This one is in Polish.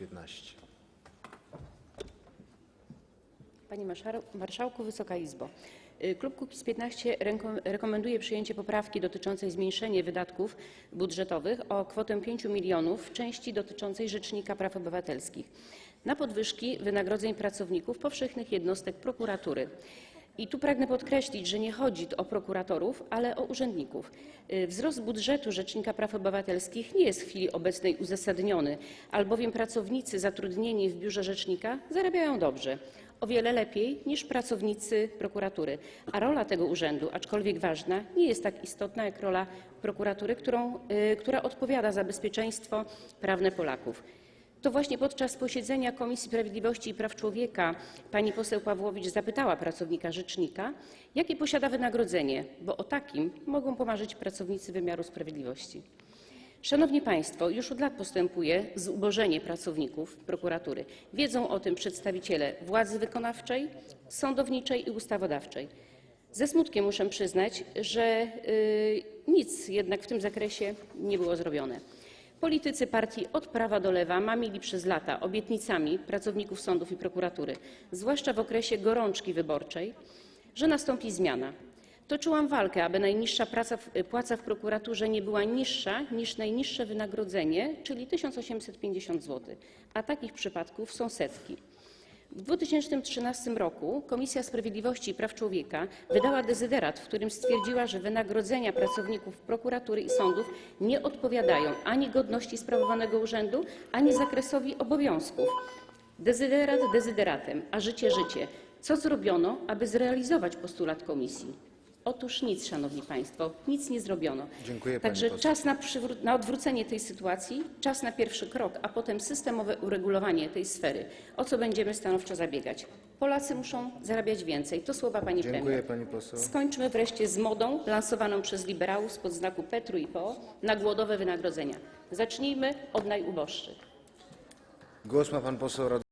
Kukiz15. Panie Marszał- Marszałku, Wysoka Izbo! Y, Klub Kukiz15 ręko- rekomenduje przyjęcie poprawki dotyczącej zmniejszenia wydatków budżetowych o kwotę 5 milionów w części dotyczącej Rzecznika Praw Obywatelskich na podwyżki wynagrodzeń pracowników powszechnych jednostek prokuratury. I tu pragnę podkreślić, że nie chodzi o prokuratorów, ale o urzędników. Y, Wzrost budżetu Rzecznika Praw Obywatelskich nie jest w chwili obecnej uzasadniony, albowiem pracownicy zatrudnieni w biurze rzecznika zarabiają dobrze, o wiele lepiej niż pracownicy prokuratury. A rola tego urzędu, aczkolwiek ważna, nie jest tak istotna jak rola prokuratury, którą, y, która odpowiada za bezpieczeństwo prawne Polaków. To właśnie podczas posiedzenia Komisji Sprawiedliwości i Praw Człowieka pani poseł Pawłowicz zapytała pracownika rzecznika, jakie posiada wynagrodzenie, bo o takim mogą pomarzyć pracownicy wymiaru sprawiedliwości. Szanowni Państwo, już od lat postępuje zubożenie pracowników prokuratury. Wiedzą o tym przedstawiciele władzy wykonawczej, sądowniczej i ustawodawczej. Ze smutkiem muszę przyznać, że y, nic jednak w tym zakresie nie było zrobione. Politycy partii od prawa do lewa mamili przez lata obietnicami pracowników sądów i prokuratury, zwłaszcza w okresie gorączki wyborczej, że nastąpi zmiana. Toczyłam walkę, aby najniższa praca w, płaca w prokuraturze nie była niższa niż najniższe wynagrodzenie, czyli 1850 zł, a takich przypadków są setki. W 2013 roku Komisja Sprawiedliwości i Praw Człowieka wydała dezyderat, w którym stwierdziła, że wynagrodzenia pracowników prokuratury i sądów nie odpowiadają ani godności sprawowanego urzędu, ani zakresowi obowiązków. Dezyderat dezyderatem, a życie życie. Co zrobiono, aby zrealizować postulat komisji? Otóż nic, Szanowni Państwo, nic nie zrobiono. Dziękuję, Także czas na, na odwrócenie tej sytuacji, czas na pierwszy krok, a potem systemowe uregulowanie tej sfery, o co będziemy stanowczo zabiegać. Polacy muszą zarabiać więcej. To słowa pani Dziękuję premier. pani poseł. Skończmy wreszcie z modą lansowaną przez liberałów spod znaku Petru i PO na głodowe wynagrodzenia. Zacznijmy od najuboższych. Głos ma pan poseł Radosław